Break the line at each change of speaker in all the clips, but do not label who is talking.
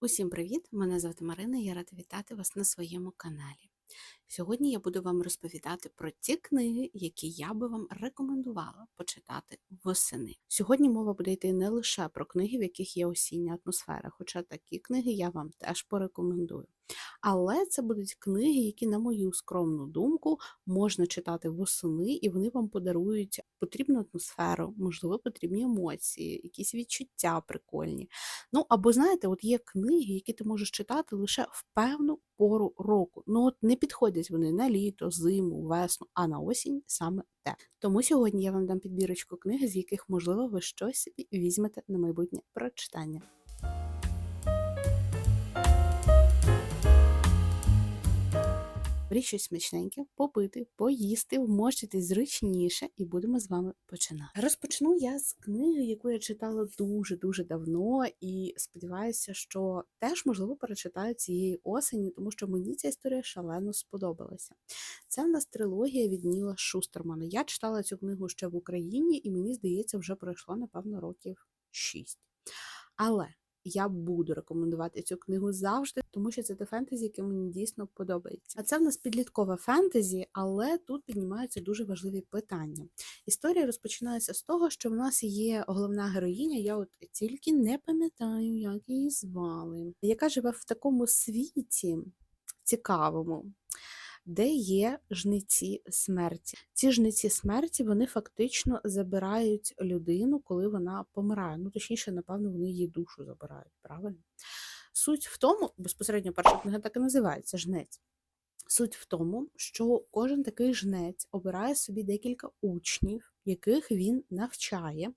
Усім привіт! Мене звати Марина я рада вітати вас на своєму каналі. Сьогодні я буду вам розповідати про ті книги, які я би вам рекомендувала почитати восени. Сьогодні мова буде йти не лише про книги, в яких є осіння атмосфера, хоча такі книги я вам теж порекомендую. Але це будуть книги, які, на мою скромну думку, можна читати восени, і вони вам подарують потрібну атмосферу, можливо, потрібні емоції, якісь відчуття прикольні. Ну або знаєте, от є книги, які ти можеш читати лише в певну пору року. Ну от не підходять вони на літо, зиму, весну, а на осінь саме те. Тому сьогодні я вам дам підбірочку книги, з яких, можливо, ви щось візьмете на майбутнє прочитання. Беріть щось смачненьке, попити, поїсти, вмощитись зручніше, і будемо з вами починати. Розпочну я з книги, яку я читала дуже-дуже давно, і сподіваюся, що теж, можливо, перечитаю цієї осені, тому що мені ця історія шалено сподобалася. Це в нас трилогія від Ніла Шустермана. Я читала цю книгу ще в Україні, і мені здається, вже пройшло, напевно, років 6. Але я буду рекомендувати цю книгу завжди, тому що це те фентезі, яке мені дійсно подобається. А це в нас підліткове фентезі, але тут піднімаються дуже важливі питання. Історія розпочинається з того, що в нас є головна героїня, я от тільки не пам'ятаю, як її звали, яка живе в такому світі цікавому де є жниці смерті. Ці жниці смерті вони фактично забирають людину, коли вона помирає. Ну, точніше, напевно, вони її душу забирають, правильно? Суть в тому, безпосередньо перша книга так і називається жнець. Суть в тому, що кожен такий жнець обирає собі декілька учнів, яких він навчає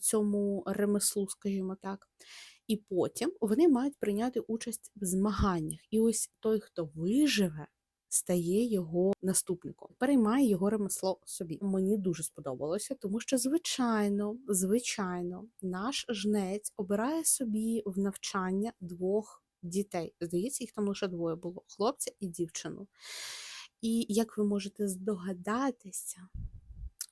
цьому ремеслу, скажімо так. І потім вони мають прийняти участь в змаганнях. І ось той, хто виживе, стає його наступником, переймає його ремесло собі. Мені дуже сподобалося, тому що, звичайно, звичайно, наш жнець обирає собі в навчання двох дітей. Здається, їх там лише двоє було хлопця і дівчину. І як ви можете здогадатися,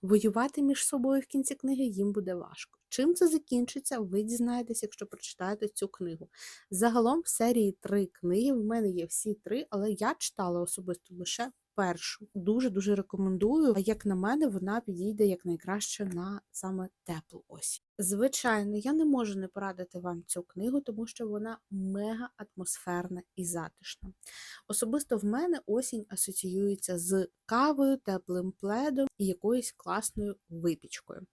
воювати між собою в кінці книги їм буде важко. Чим це закінчиться, ви дізнаєтесь, якщо прочитаєте цю книгу. Загалом в серії три книги. В мене є всі три, але я читала особисто лише першу. Дуже-дуже рекомендую. А як на мене, вона підійде якнайкраще на саме теплу осінь. Звичайно, я не можу не порадити вам цю книгу, тому що вона мега атмосферна і затишна. Особисто в мене осінь асоціюється з кавою, теплим пледом і якоюсь класною випічкою.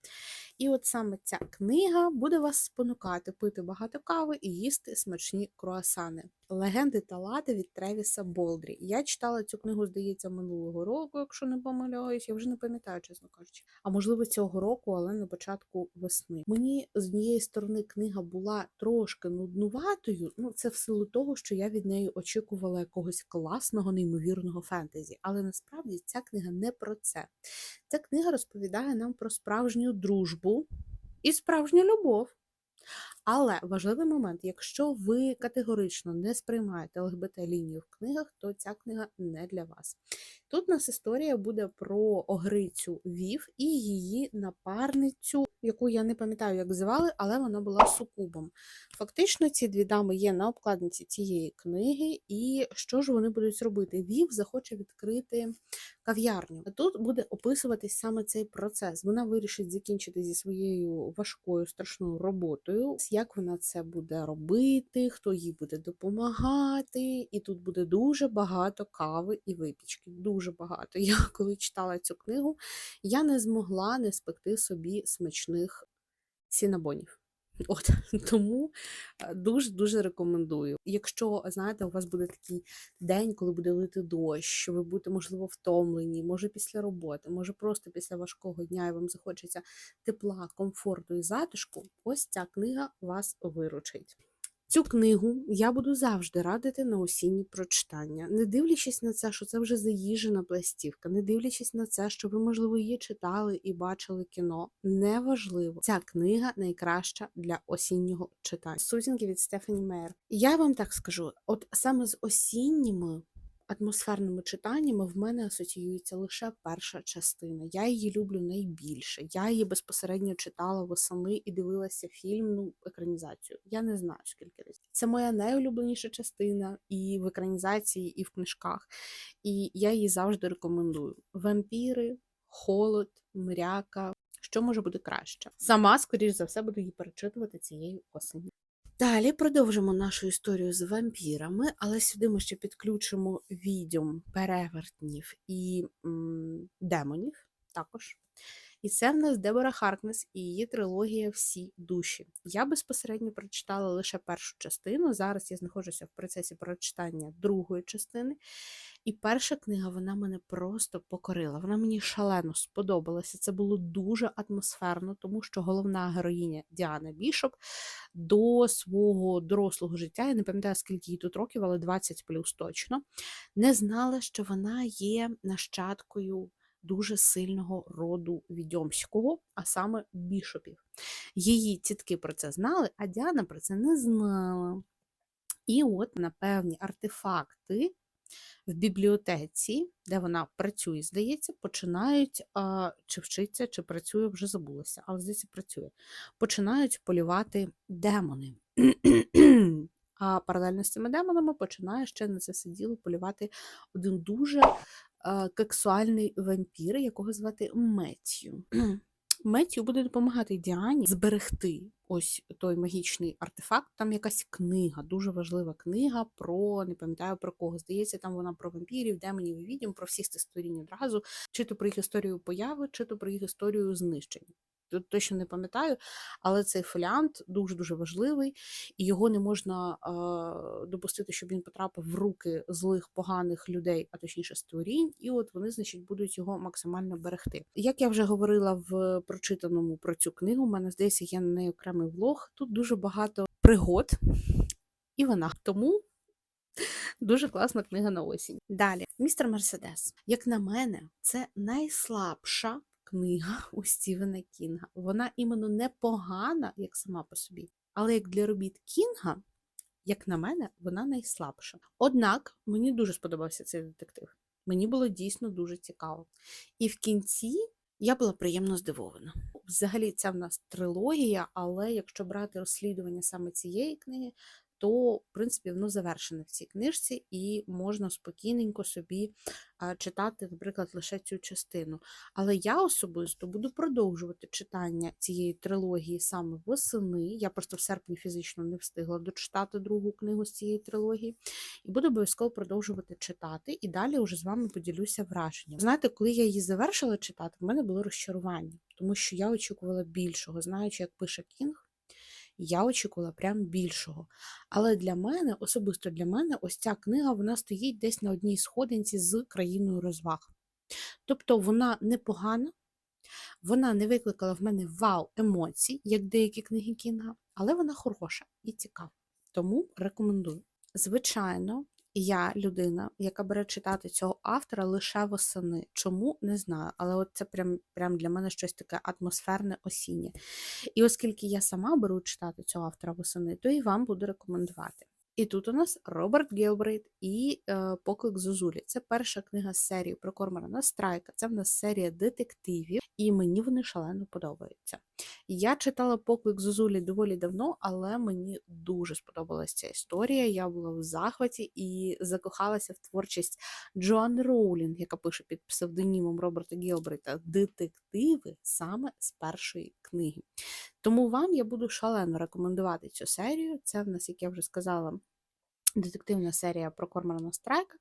І от саме ця книга буде вас спонукати пити багато кави і їсти смачні круасани. Легенди та лади від Тревіса Болдрі. Я читала цю книгу, здається, минулого року, якщо не помиляюсь, я вже не пам'ятаю, чесно кажучи. А можливо, цього року, але на початку весни. Мені з однієї сторони книга була трошки нуднуватою. Ну, це в силу того, що я від неї очікувала якогось класного, неймовірного фентезі. Але насправді ця книга не про це. Ця книга розповідає нам про справжню дружбу і справжню любов. Але важливий момент, якщо ви категорично не сприймаєте ЛГБТ-лінію в книгах, то ця книга не для вас. Тут у нас історія буде про огрицю Вів і її напарницю, яку я не пам'ятаю, як звали, але вона була сукубом. Фактично, ці дві дами є на обкладниці цієї книги, і що ж вони будуть робити? Вів захоче відкрити кав'ярню. Тут буде описуватись саме цей процес. Вона вирішить закінчити зі своєю важкою страшною роботою, як вона це буде робити, хто їй буде допомагати, і тут буде дуже багато кави і випічки. Дуже багато. Я коли читала цю книгу, я не змогла не спекти собі смачних сінабонів. От Тому дуже-дуже рекомендую. Якщо, знаєте, у вас буде такий день, коли буде лити дощ, ви будете, можливо, втомлені, може після роботи, може просто після важкого дня і вам захочеться тепла, комфорту і затишку, ось ця книга вас виручить. Цю книгу я буду завжди радити на осінні прочитання, не дивлячись на це, що це вже заїжджена пластівка, не дивлячись на це, що ви, можливо, її читали і бачили кіно. Неважливо. Ця книга найкраща для осіннього читання. Сутінки від Стефані Мейер. Я вам так скажу: от саме з осінніми атмосферними читаннями в мене асоціюється лише перша частина. Я її люблю найбільше. Я її безпосередньо читала восени і дивилася фільм, ну, екранізацію. Я не знаю, скільки разів. Це моя найулюбленіша частина і в екранізації, і в книжках. І я її завжди рекомендую. Вампіри, холод, мряка. Що може бути краще? Сама, скоріш за все, буду її перечитувати цієї осені. Далі продовжимо нашу історію з вампірами, але сюди ми ще підключимо відьом, перевертнів і м, демонів також. І це в нас Дебора Харкнес і її трилогія Всі душі. Я безпосередньо прочитала лише першу частину. Зараз я знаходжуся в процесі прочитання другої частини. І перша книга вона мене просто покорила. Вона мені шалено сподобалася. Це було дуже атмосферно, тому що головна героїня Діана Бішоп до свого дорослого життя, я не пам'ятаю, скільки їй тут років, але 20 плюс точно, не знала, що вона є нащадкою дуже сильного роду відьомського, а саме бішопів. Її тітки про це знали, а Діана про це не знала. І от на певні артефакти в бібліотеці, де вона працює, здається, починають чи вчиться, чи працює, вже забулася, але здається, працює. Починають полювати демони. А паралельно з цими демонами починає ще на це все діло полювати один дуже кексуальний вампір, якого звати Меттю. Меттю буде допомагати Діані зберегти ось той магічний артефакт. Там якась книга, дуже важлива книга про не пам'ятаю про кого. Здається, там вона про вампірів, демонів і відьом, про всіх цих сторін одразу, чи то про їх історію появи, чи то про їх історію знищення. Точно не пам'ятаю, але цей фоліант дуже-дуже важливий, і його не можна е, допустити, щоб він потрапив в руки злих, поганих людей, а точніше створінь, і от вони, значить, будуть його максимально берегти. Як я вже говорила в прочитаному про цю книгу, у мене здається, є на неї окремий влог. Тут дуже багато пригод, і вона тому. Дуже класна книга на осінь. Далі, містер Мерседес. Як на мене, це найслабша книга у Стівена Кінга. Вона іменно не погана, як сама по собі, але як для робіт Кінга, як на мене, вона найслабша. Однак мені дуже сподобався цей детектив. Мені було дійсно дуже цікаво. І в кінці я була приємно здивована. Взагалі, це в нас трилогія, але якщо брати розслідування саме цієї книги, то, в принципі, воно завершене в цій книжці, і можна спокійненько собі читати, наприклад, лише цю частину. Але я особисто буду продовжувати читання цієї трилогії саме восени. Я просто в серпні фізично не встигла дочитати другу книгу з цієї трилогії, і буду обов'язково продовжувати читати. І далі вже з вами поділюся враженням. Знаєте, коли я її завершила читати, в мене було розчарування, тому що я очікувала більшого, знаючи, як пише Кінг я очікувала прям більшого. Але для мене, особисто для мене, ось ця книга вона стоїть десь на одній сходинці з країною розваг. Тобто вона непогана, вона не викликала в мене вау емоцій, як деякі книги Кінга, але вона хороша і цікава. Тому рекомендую. Звичайно, я людина, яка бере читати цього автора лише восени. Чому не знаю, але от це прям прям для мене щось таке атмосферне осіннє. І оскільки я сама беру читати цього автора восени, то і вам буду рекомендувати. І тут у нас Роберт Гелбрейт і е, Поклик Зозулі. Це перша книга з серії про Корморана Страйка. Це в нас серія детективів, і мені вони шалено подобаються. Я читала Поклик Зозулі доволі давно, але мені дуже сподобалася ця історія. Я була в захваті і закохалася в творчість Джоан Роулінг, яка пише під псевдонімом Роберта Гелбрейта детективи саме з першої книги. Тому вам я буду шалено рекомендувати цю серію. Це в нас, як я вже сказала, детективна серія про Корморана Страйка.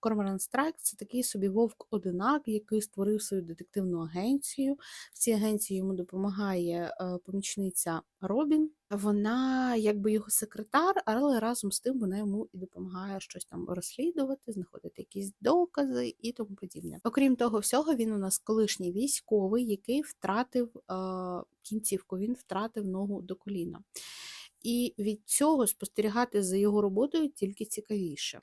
Корморан Страйк це такий собі вовк-одинак, який створив свою детективну агенцію. В цій агенції йому допомагає е, помічниця Робін. Вона якби його секретар, але разом з тим вона йому і допомагає щось там розслідувати, знаходити якісь докази і тому подібне. Окрім того всього, він у нас колишній військовий, який втратив е, кінцівку, він втратив ногу до коліна. І від цього спостерігати за його роботою тільки цікавіше.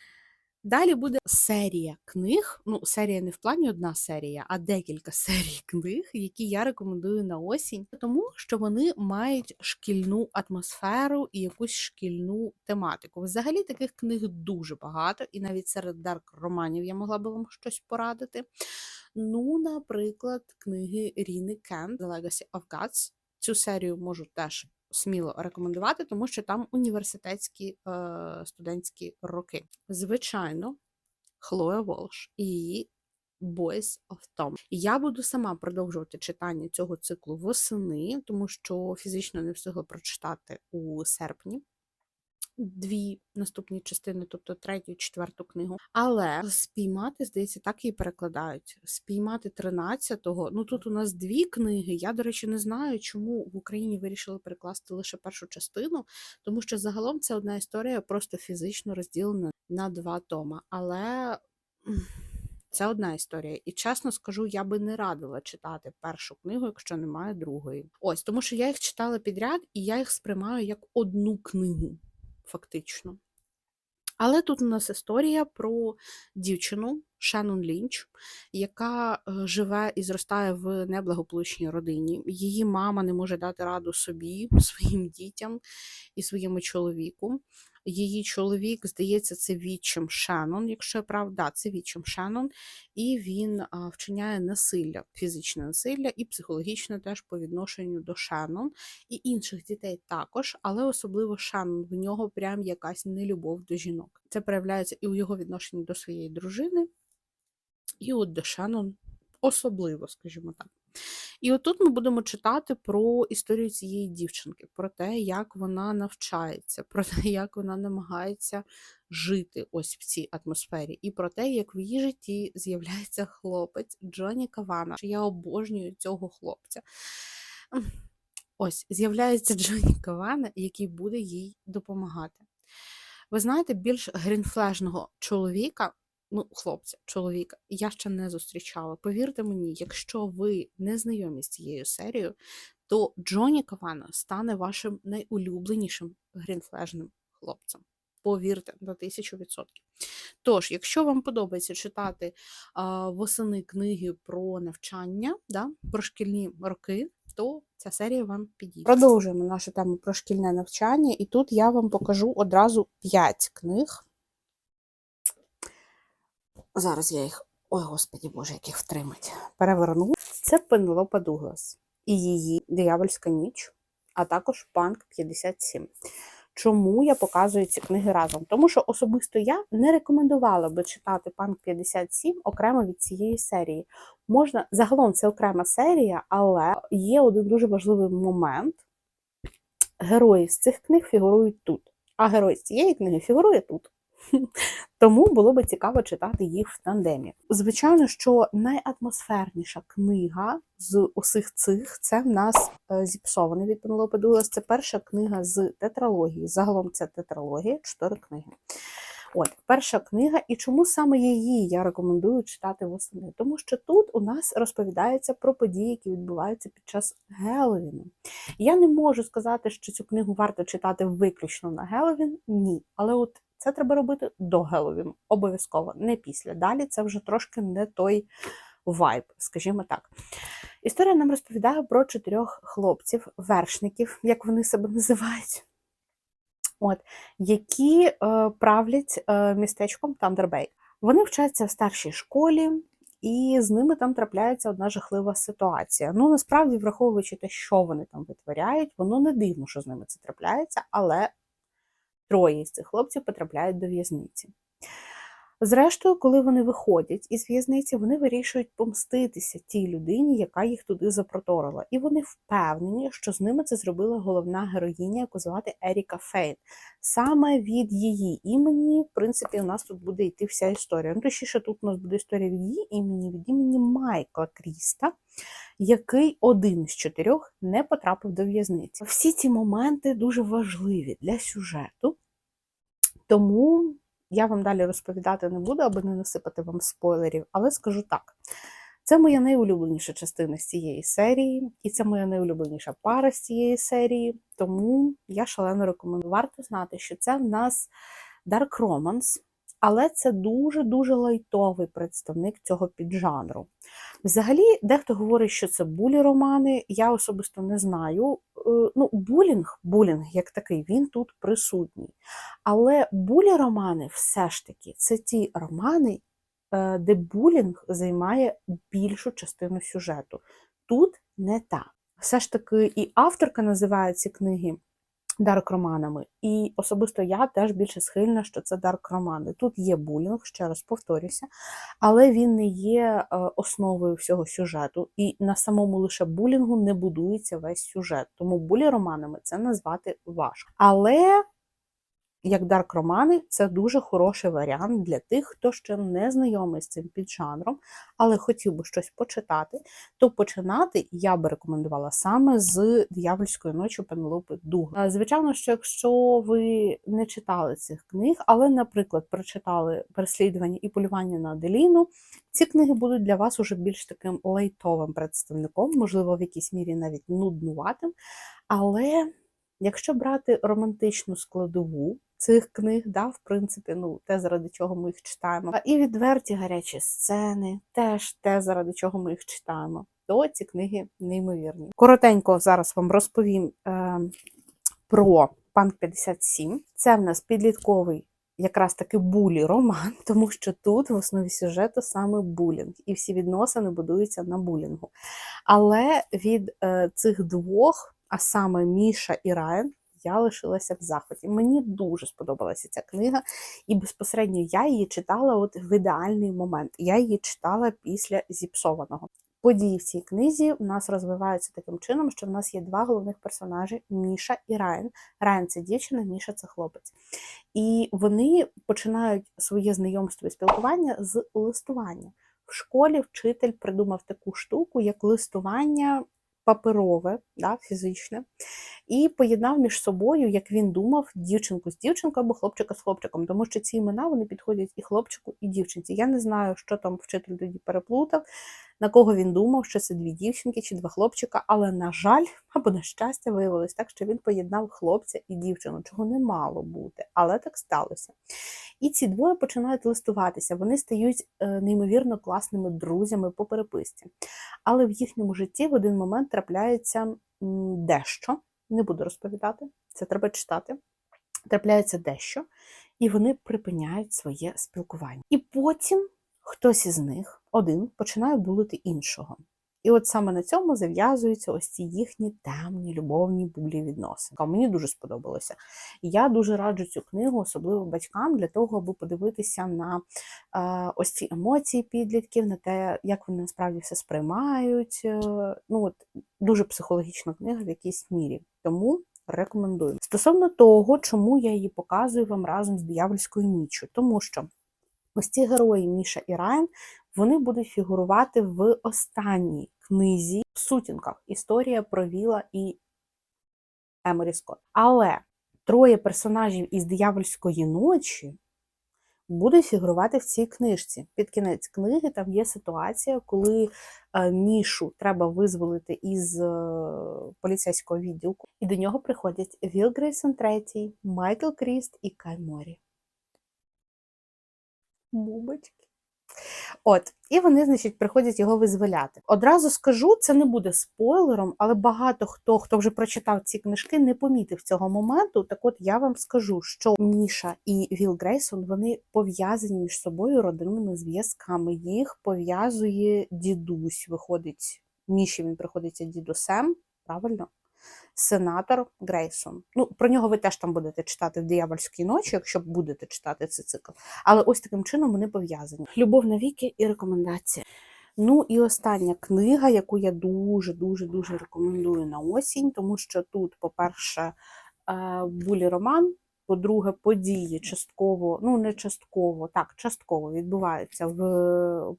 Далі буде серія книг. Ну, серія не в плані одна серія, а декілька серій книг, які я рекомендую на осінь, тому що вони мають шкільну атмосферу і якусь шкільну тематику. Взагалі таких книг дуже багато, і навіть серед дарк романів я могла би вам щось порадити. Ну, наприклад, книги Ріни Кент The Legacy of Gods. Цю серію можу теж сміло рекомендувати, тому що там університетські е, студентські роки. Звичайно, Хлоя Волш і її Boys of Tom. Я буду сама продовжувати читання цього циклу восени, тому що фізично не встигла прочитати у серпні. Дві наступні частини, тобто третю, четверту книгу. Але спіймати, здається, так і перекладають. Спіймати 13-го. Ну тут у нас дві книги. Я, до речі, не знаю, чому в Україні вирішили перекласти лише першу частину, тому що загалом це одна історія, просто фізично розділена на два тома. Але це одна історія. І чесно скажу, я би не радила читати першу книгу, якщо немає другої. Ось, тому що я їх читала підряд, і я їх сприймаю як одну книгу фактично. Але тут у нас історія про дівчину Шеннон Лінч, яка е, живе і зростає в неблагополучній родині. Її мама не може дати раду собі, своїм дітям і своєму чоловіку. Її чоловік, здається, це відчим Шеннон, якщо я прав, да, це відчим Шеннон, і він вчиняє насилля, фізичне насилля і психологічне теж по відношенню до Шеннон, і інших дітей також, але особливо Шеннон, в нього прям якась нелюбов до жінок. Це проявляється і у його відношенні до своєї дружини, і от до Шеннон особливо, скажімо так. І отут ми будемо читати про історію цієї дівчинки, про те, як вона навчається, про те, як вона намагається жити ось в цій атмосфері, і про те, як в її житті з'являється хлопець Джоні Кавана. Я обожнюю цього хлопця. Ось з'являється Джоні Кавана, який буде їй допомагати. Ви знаєте, більш грінфлежного чоловіка ну, хлопця, чоловіка, я ще не зустрічала. Повірте мені, якщо ви не знайомі з цією серією, то Джоні Кавана стане вашим найулюбленішим грінфлежним хлопцем. Повірте, на тисячу відсотків. Тож, якщо вам подобається читати а, восени книги про навчання, да, про шкільні роки, то ця серія вам підійде. Продовжуємо нашу тему про шкільне навчання, і тут я вам покажу одразу 5 книг. Зараз я їх, ой, господі Боже, як їх втримать. Переверну. Це Пенелопа Дуглас і її Диявольська ніч, а також Панк 57. Чому я показую ці книги разом? Тому що особисто я не рекомендувала би читати Панк 57 окремо від цієї серії. Можна, загалом це окрема серія, але є один дуже важливий момент. Герої з цих книг фігурують тут. А герой з цієї книги фігурує тут. Тому було би цікаво читати їх в тандемі. Звичайно, що найатмосферніша книга з усіх цих це в нас е, зіпсований від Пенелопи Дуглас. Це перша книга з тетралогії. Загалом це тетралогія, чотири книги. От, перша книга, і чому саме її я рекомендую читати восени? Тому що тут у нас розповідається про події, які відбуваються під час Геловіну. Я не можу сказати, що цю книгу варто читати виключно на Геловін, ні. Але от це треба робити до Геловіну, обов'язково, не після. Далі це вже трошки не той вайб, скажімо так. Історія нам розповідає про чотирьох хлопців, вершників, як вони себе називають, от, які е, правлять е, містечком Тандербей. Вони вчаться в старшій школі. І з ними там трапляється одна жахлива ситуація. Ну, насправді, враховуючи те, що вони там витворяють, воно не дивно, що з ними це трапляється, але Троє з цих хлопців потрапляють до в'язниці. Зрештою, коли вони виходять із в'язниці, вони вирішують помститися тій людині, яка їх туди запроторила. І вони впевнені, що з ними це зробила головна героїня, яку звати Еріка Фейн. Саме від її імені, в принципі, у нас тут буде йти вся історія. Ну, точніше, тут у нас буде історія від її імені, від імені Майкла Кріста, який один з чотирьох не потрапив до в'язниці. Всі ці моменти дуже важливі для сюжету, тому я вам далі розповідати не буду, аби не насипати вам спойлерів, але скажу так. Це моя найулюбленіша частина з цієї серії, і це моя найулюбленіша пара з цієї серії, тому я шалено рекомендую. Варто знати, що це в нас Dark Romance, але це дуже-дуже лайтовий представник цього піджанру. Взагалі, дехто говорить, що це булі-романи. Я особисто не знаю. Е, Ну, булінг, булінг як такий, він тут присутній. Але булі-романи все ж таки це ті романи, е, де булінг займає більшу частину сюжету. Тут не так. Все ж таки, і авторка називає ці книги дарк-романами. І особисто я теж більше схильна, що це дарк-романи. Тут є булінг, ще раз повторюся, але він не є е, основою всього сюжету. І на самому лише булінгу не будується весь сюжет. Тому булі-романами це назвати важко. Але як дарк-романи, це дуже хороший варіант для тих, хто ще не знайомий з цим піджанром, але хотів би щось почитати, то починати я би рекомендувала саме з Диявольської ночі Пенелопи Дуг. Е, Звичайно, що якщо ви не читали цих книг, але, наприклад, прочитали переслідування і полювання на Аделіну, ці книги будуть для вас уже більш таким лайтовим представником, можливо, в якійсь мірі навіть нуднуватим. Але якщо брати романтичну складову цих книг, да, в принципі, ну, те, заради чого ми їх читаємо, і відверті гарячі сцени, теж те, заради чого ми їх читаємо, то ці книги неймовірні. Коротенько зараз вам розповім е, про Панк 57. Це в нас підлітковий. Якраз таки булі роман, тому що тут в основі сюжету саме булінг, і всі відносини будуються на булінгу. Але від е, цих двох, а саме Міша і Райан, я лишилася в захваті. Мені дуже сподобалася ця книга, і безпосередньо я її читала от в ідеальний момент. Я її читала після зіпсованого. Події в цій книзі у нас розвиваються таким чином, що в нас є два головних персонажі Міша і Райан. Райан це дівчина, Міша це хлопець. І вони починають своє знайомство і спілкування з листування. В школі вчитель придумав таку штуку, як листування паперове, да, фізичне, і поєднав між собою, як він думав, дівчинку з дівчинкою або хлопчика з хлопчиком, тому що ці імена вони підходять і хлопчику, і дівчинці. Я не знаю, що там вчитель тоді переплутав, на кого він думав, що це дві дівчинки чи два хлопчика, але, на жаль, або на щастя, виявилось так, що він поєднав хлопця і дівчину, чого не мало бути, але так сталося. І ці двоє починають листуватися, вони стають е, неймовірно класними друзями по переписці. Але в їхньому житті в один момент трапляється дещо, не буду розповідати, це треба читати. Трапляється дещо, і вони припиняють своє спілкування. І потім хтось із них, один, починає булити іншого. І от саме на цьому зав'язуються ось ці їхні темні любовні булі відносини. Мені дуже сподобалося. Я дуже раджу цю книгу, особливо батькам, для того, аби подивитися на е, ось ці емоції підлітків, на те, як вони насправді все сприймають. Е, ну от Дуже психологічна книга в якійсь мірі. Тому рекомендую. Стосовно того, чому я її показую вам разом з диявольською ніччю, тому що ось ці герої Міша і Райан, вони будуть фігурувати в останній книзі в сутінках. Історія про Віла і Еморі Скотт. Але троє персонажів із диявольської ночі будуть фігурувати в цій книжці. Під кінець книги там є ситуація, коли е, Мішу треба визволити із е, поліцейського відділку, і до нього приходять Віл Грейсон III, Майкл Кріст і Кай Морі. Бубочки. От, і вони, значить, приходять його визволяти. Одразу скажу, це не буде спойлером, але багато хто, хто вже прочитав ці книжки, не помітив цього моменту. Так от я вам скажу, що Міша і Віл Грейсон вони пов'язані між собою родинними зв'язками. Їх пов'язує дідусь. Виходить, Міші він приходиться дідусем, правильно? Сенатор Грейсон. Ну, про нього ви теж там будете читати в диявольській ночі, якщо будете читати цей цикл. Але ось таким чином вони пов'язані. Любов навіки і рекомендації. Ну і остання книга, яку я дуже-дуже дуже рекомендую на осінь, тому що тут, по-перше, булі роман. По-друге, події частково, ну не частково, так, частково відбуваються в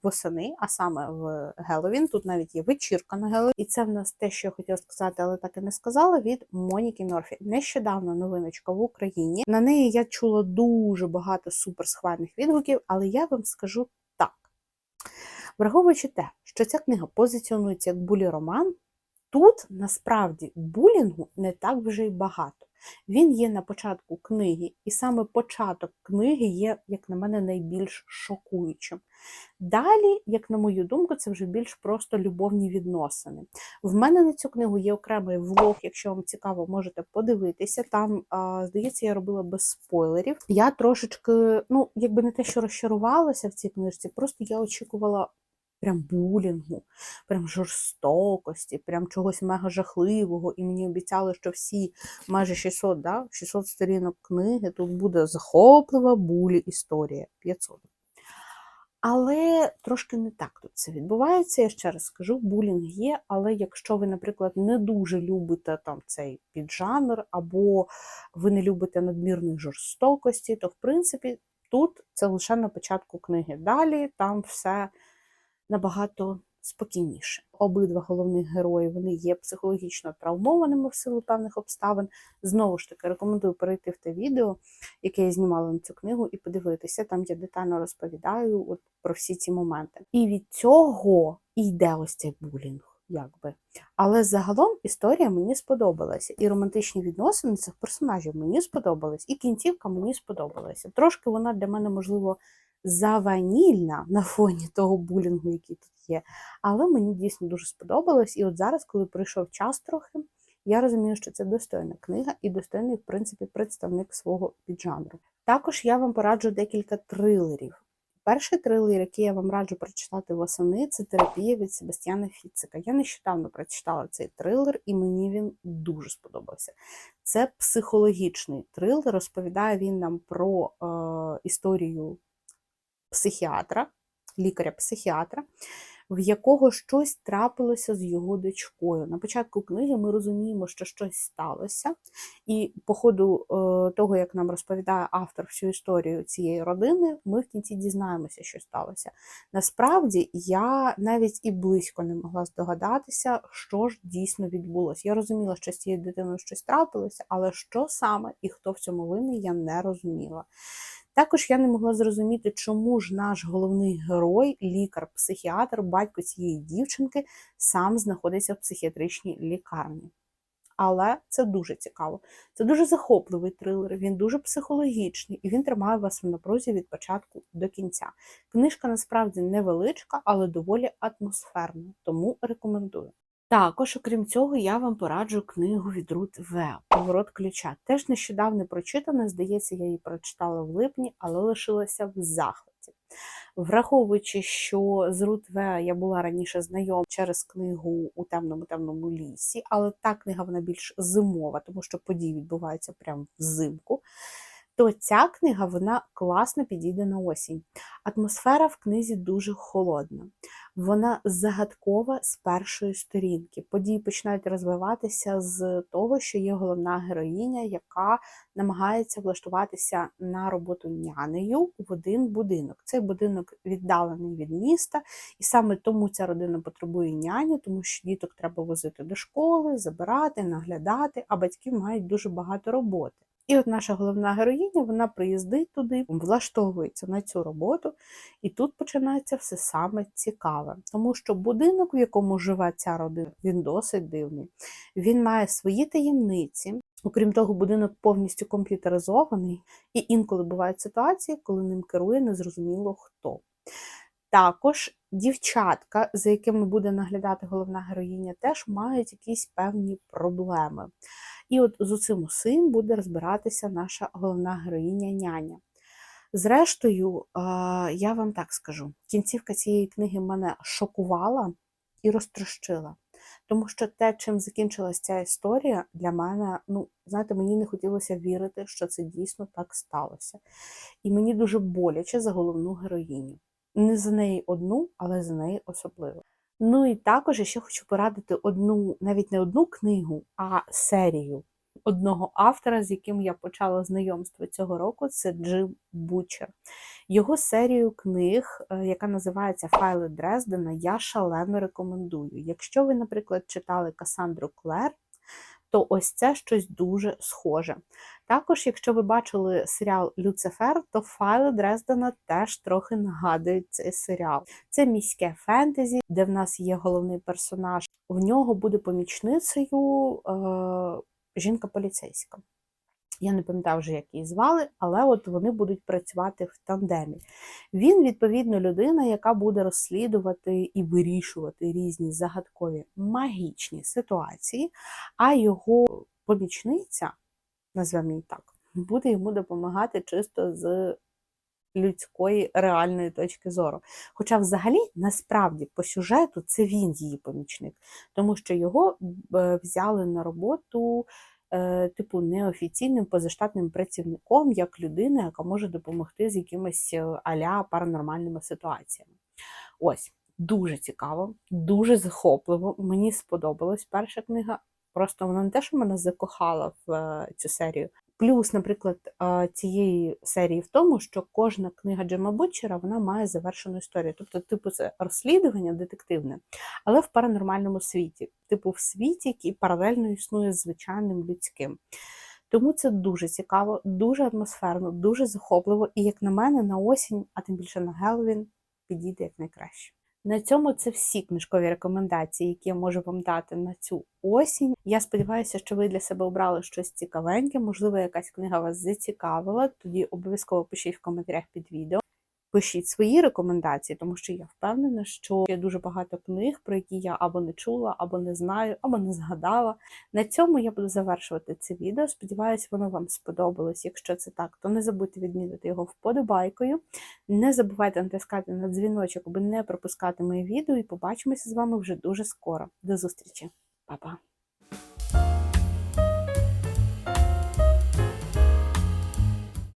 восени, а саме в Геловін. Тут навіть є вечірка на Геловін. І це в нас те, що я хотіла сказати, але так і не сказала, від Моніки Морфі. Нещодавно новиночка в Україні. На неї я чула дуже багато суперсхвальних відгуків, але я вам скажу так. Враховуючи те, що ця книга позиціонується як булі роман, тут насправді булінгу не так вже й багато. Він є на початку книги, і саме початок книги є, як на мене, найбільш шокуючим. Далі, як на мою думку, це вже більш просто любовні відносини. В мене на цю книгу є окремий влог, якщо вам цікаво, можете подивитися. Там, здається, я робила без спойлерів. Я трошечки, ну, якби не те, що розчарувалася в цій книжці, просто я очікувала. Прям булінгу, прям жорстокості, прям чогось мега жахливого. І мені обіцяли, що всі майже 600, да, 600 сторінок книги тут буде захоплива булі історія 500. Але трошки не так тут це відбувається. Я ще раз скажу, булінг є, але якщо ви, наприклад, не дуже любите там цей піджанр, або ви не любите надмірної жорстокості, то в принципі тут це лише на початку книги. Далі там все набагато спокійніше. Обидва головних герої вони є психологічно травмованими в силу певних обставин. Знову ж таки, рекомендую перейти в те відео, яке я знімала на цю книгу, і подивитися. Там я детально розповідаю от про всі ці моменти. І від цього йде ось цей булінг. Якби. Але загалом історія мені сподобалася. І романтичні відносини цих персонажів мені сподобались, і кінцівка мені сподобалася. Трошки вона для мене, можливо, заванільна на фоні того булінгу, який тут є. Але мені дійсно дуже сподобалось. І от зараз, коли прийшов час трохи, я розумію, що це достойна книга і достойний, в принципі, представник свого піджанру. Також я вам пораджу декілька трилерів. Перший трилер, який я вам раджу прочитати восени, це терапія від Себастьяна Фіцика. Я нещодавно прочитала цей трилер, і мені він дуже сподобався. Це психологічний трилер. Розповідає він нам про е, історію психіатра, лікаря-психіатра, в якого щось трапилося з його дочкою. На початку книги ми розуміємо, що щось сталося, і по ходу е, того, як нам розповідає автор всю історію цієї родини, ми в кінці дізнаємося, що сталося. Насправді, я навіть і близько не могла здогадатися, що ж дійсно відбулося. Я розуміла, що з цією дитиною щось трапилося, але що саме і хто в цьому винний, я не розуміла. Також я не могла зрозуміти, чому ж наш головний герой, лікар-психіатр, батько цієї дівчинки, сам знаходиться в психіатричній лікарні. Але це дуже цікаво. Це дуже захопливий трилер, він дуже психологічний і він тримає вас в напрузі від початку до кінця. Книжка насправді невеличка, але доволі атмосферна, тому рекомендую. Також, окрім цього, я вам пораджу книгу від Рут В. Поворот ключа. Теж нещодавно прочитана, здається, я її прочитала в липні, але лишилася в захваті. Враховуючи, що з Рут В я була раніше знайома через книгу у темному темному лісі, але та книга вона більш зимова, тому що події відбуваються прямо взимку то ця книга вона класно підійде на осінь. Атмосфера в книзі дуже холодна, вона загадкова з першої сторінки. Події починають розвиватися з того, що є головна героїня, яка намагається влаштуватися на роботу нянею в один будинок. Цей будинок віддалений від міста, і саме тому ця родина потребує няню, тому що діток треба возити до школи, забирати, наглядати, а батьки мають дуже багато роботи. І от наша головна героїня вона приїздить туди, влаштовується на цю роботу, і тут починається все саме цікаве. Тому що будинок, в якому живе ця родина, він досить дивний. Він має свої таємниці. Окрім того, будинок повністю комп'ютеризований, і інколи бувають ситуації, коли ним керує незрозуміло хто. Також дівчатка, за якими буде наглядати головна героїня, теж мають якісь певні проблеми. І от з цим усім буде розбиратися наша головна героїня няня. Зрештою, я вам так скажу: кінцівка цієї книги мене шокувала і розтрощила. Тому що те, чим закінчилася ця історія, для мене, ну, знаєте, мені не хотілося вірити, що це дійсно так сталося. І мені дуже боляче за головну героїню. Не за неї одну, але за неї особливо. Ну і також ще хочу порадити одну, навіть не одну книгу, а серію одного автора, з яким я почала знайомство цього року, це Джим Бучер. Його серію книг, е, яка називається Файли Дрездена, я шалено рекомендую. Якщо ви, наприклад, читали Касандру Клер, то ось це щось дуже схоже. Також, якщо ви бачили серіал Люцифер, то файли Дрездена теж трохи нагадують цей серіал. Це міське фентезі, де в нас є головний персонаж. В нього буде помічницею е, жінка-поліцейська. Я не пам'ятаю вже, як її звали, але от вони будуть працювати в тандемі. Він, відповідно, людина, яка буде розслідувати і вирішувати різні загадкові магічні ситуації, а його помічниця, назвемо її так, буде йому допомагати чисто з людської реальної точки зору. Хоча, взагалі, насправді, по сюжету це він її помічник, тому що його е, взяли на роботу типу неофіційним позаштатним працівником, як людина, яка може допомогти з якимись е, аля паранормальними ситуаціями. Ось, дуже цікаво, дуже захопливо. Мені сподобалась перша книга. Просто вона не те, що мене закохала в е, цю серію. Плюс, наприклад, цієї серії в тому, що кожна книга Джема Бутчера вона має завершену історію. Тобто, типу, це розслідування детективне, але в паранормальному світі, типу, в світі, який паралельно існує з звичайним людським. Тому це дуже цікаво, дуже атмосферно, дуже захопливо, і, як на мене, на осінь, а тим більше на Геловін, підійде як найкраще. На цьому це всі книжкові рекомендації, які я можу вам дати на цю осінь. Я сподіваюся, що ви для себе обрали щось цікавеньке, можливо, якась книга вас зацікавила. Тоді обов'язково пишіть в коментарях під відео. Пишіть свої рекомендації, тому що я впевнена, що є дуже багато книг, про які я або не чула, або не знаю, або не згадала. На цьому я буду завершувати це відео. Сподіваюсь, воно вам сподобалось. Якщо це так, то не забудьте відмітити його вподобайкою. Не забувайте натискати на дзвіночок, аби не пропускати мої відео, і побачимося з вами вже дуже скоро. До зустрічі, Па-па!